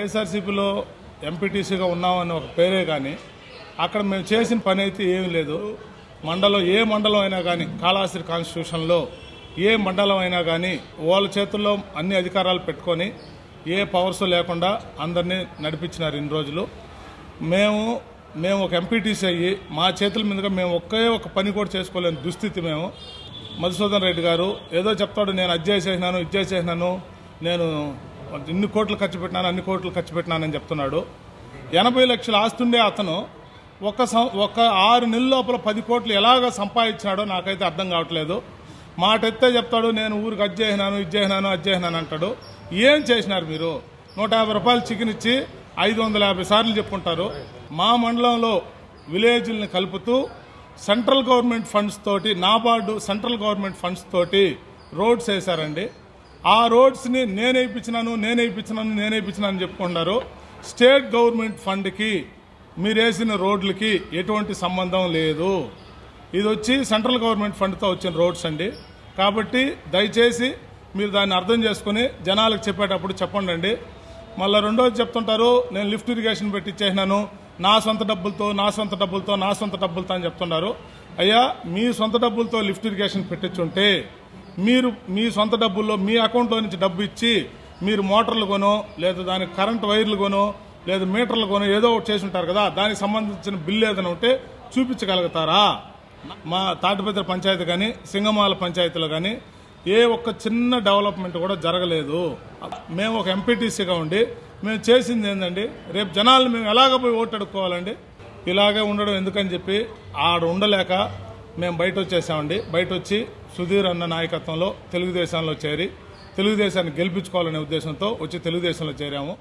వైఎస్ఆర్సీపీలో ఎంపీటీసీగా ఉన్నామని ఒక పేరే కానీ అక్కడ మేము చేసిన పని అయితే ఏమీ లేదు. మండలం ఏ మండలం అయినా కానీ కాళాస్త్రి కాన్స్టిట్యూషన్లో ఏ మండలం అయినా కానీ వాళ్ళ చేతుల్లో అన్ని అధికారాలు పెట్టుకొని ఏ పవర్స్ లేకుండా అందరినీ నడిపించినారు ఇన్ని రోజులు. మేము మేము ఒక ఎంపీటీసీ అయ్యి మా చేతుల మీదుగా మేము ఒకే ఒక పని కూడా చేసుకోలేని దుస్థితి మేము. మధుసూదన్ రెడ్డి గారు ఏదో చెప్తాడు నేను అది చేసేసినాను ఇది చేసేసినాను నేను ఇన్ని కోట్లు ఖర్చు పెట్టినాను అన్ని కోట్లు ఖర్చు పెట్టినానని చెప్తున్నాడు. ఎనభై లక్షల ఆస్తుండే అతను. ఒక సం- ఒక ఆరు నెలల లోపల పది కోట్లు ఎలాగ సంపాదించాడో నాకైతే అర్థం కావట్లేదు. మాట ఎత్తే చెప్తాడు నేను ఊరికి అది చేసినాను ఇది చేసినాను అది చేసినాను అంటాడు. ఏం చేసినారు మీరు? నూట యాభై రూపాయలు చికెన్ ఇచ్చి ఐదు వందల యాభై సార్లు చెప్పుంటారు మా మండలంలో విలేజ్ని కలుపుతూ సెంట్రల్ గవర్నమెంట్ ఫండ్స్ తోటి నాబార్డు సెంట్రల్ గవర్నమెంట్ ఫండ్స్ తోటి రోడ్స్ వేశారండి. ఆ రోడ్స్ని నేనే ఇప్పించినాను నేనే ఇప్పించినాను నేనే ఇప్పించినాను అని స్టేట్ గవర్నమెంట్ ఫండ్కి మీరు వేసిన రోడ్లకి ఎటువంటి సంబంధం లేదు. ఇది వచ్చి సెంట్రల్ గవర్నమెంట్ ఫండ్తో వచ్చిన రోడ్స్ అండి. కాబట్టి దయచేసి మీరు దాన్ని అర్థం చేసుకుని జనాలకు చెప్పేటప్పుడు చెప్పండి అండి మళ్ళీ రెండోది చెప్తుంటారు నేను లిఫ్ట్ ఇరిగేషన్ పెట్టించేసినాను నా సొంత డబ్బులతో నా సొంత డబ్బులతో నా సొంత డబ్బులతో అని చెప్తున్నారు అయ్యా మీ సొంత డబ్బులతో లిఫ్ట్ ఇరిగేషన్ పెట్టించుంటే మీరు మీ సొంత డబ్బుల్లో మీ అకౌంట్లో నుంచి డబ్బు ఇచ్చి మీరు మోటార్లు కొనో లేదా దానికి కరెంట్ వైర్లు కొనో లేదా మీటర్లు కొనో ఏదో ఒకటి చేసి ఉంటారు కదా దానికి సంబంధించిన బిల్లు ఏదైనా ఉంటే చూపించగలుగుతారా? మా తాటిపత్రి పంచాయతీ కానీ సింగమాల పంచాయతీలో కానీ ఏ ఒక్క చిన్న డెవలప్మెంట్ కూడా జరగలేదు. మేము ఒక ఎంపీటీసీగా ఉండి మేము చేసింది ఏంటండి రేపు జనాలు మేము ఎలాగ పోయి ఓటు అడుక్కోవాలండి? ఇలాగే ఉండడం ఎందుకని చెప్పి ఆడ ఉండలేక మేము బయట వచ్చేసామండి. బయట వచ్చి సుధీర్ అన్న నాయకత్వంలో తెలుగుదేశంలో చేరి తెలుగుదేశాన్ని గెలిపించుకోవాలనే ఉద్దేశంతో వచ్చి తెలుగుదేశంలో చేరాము.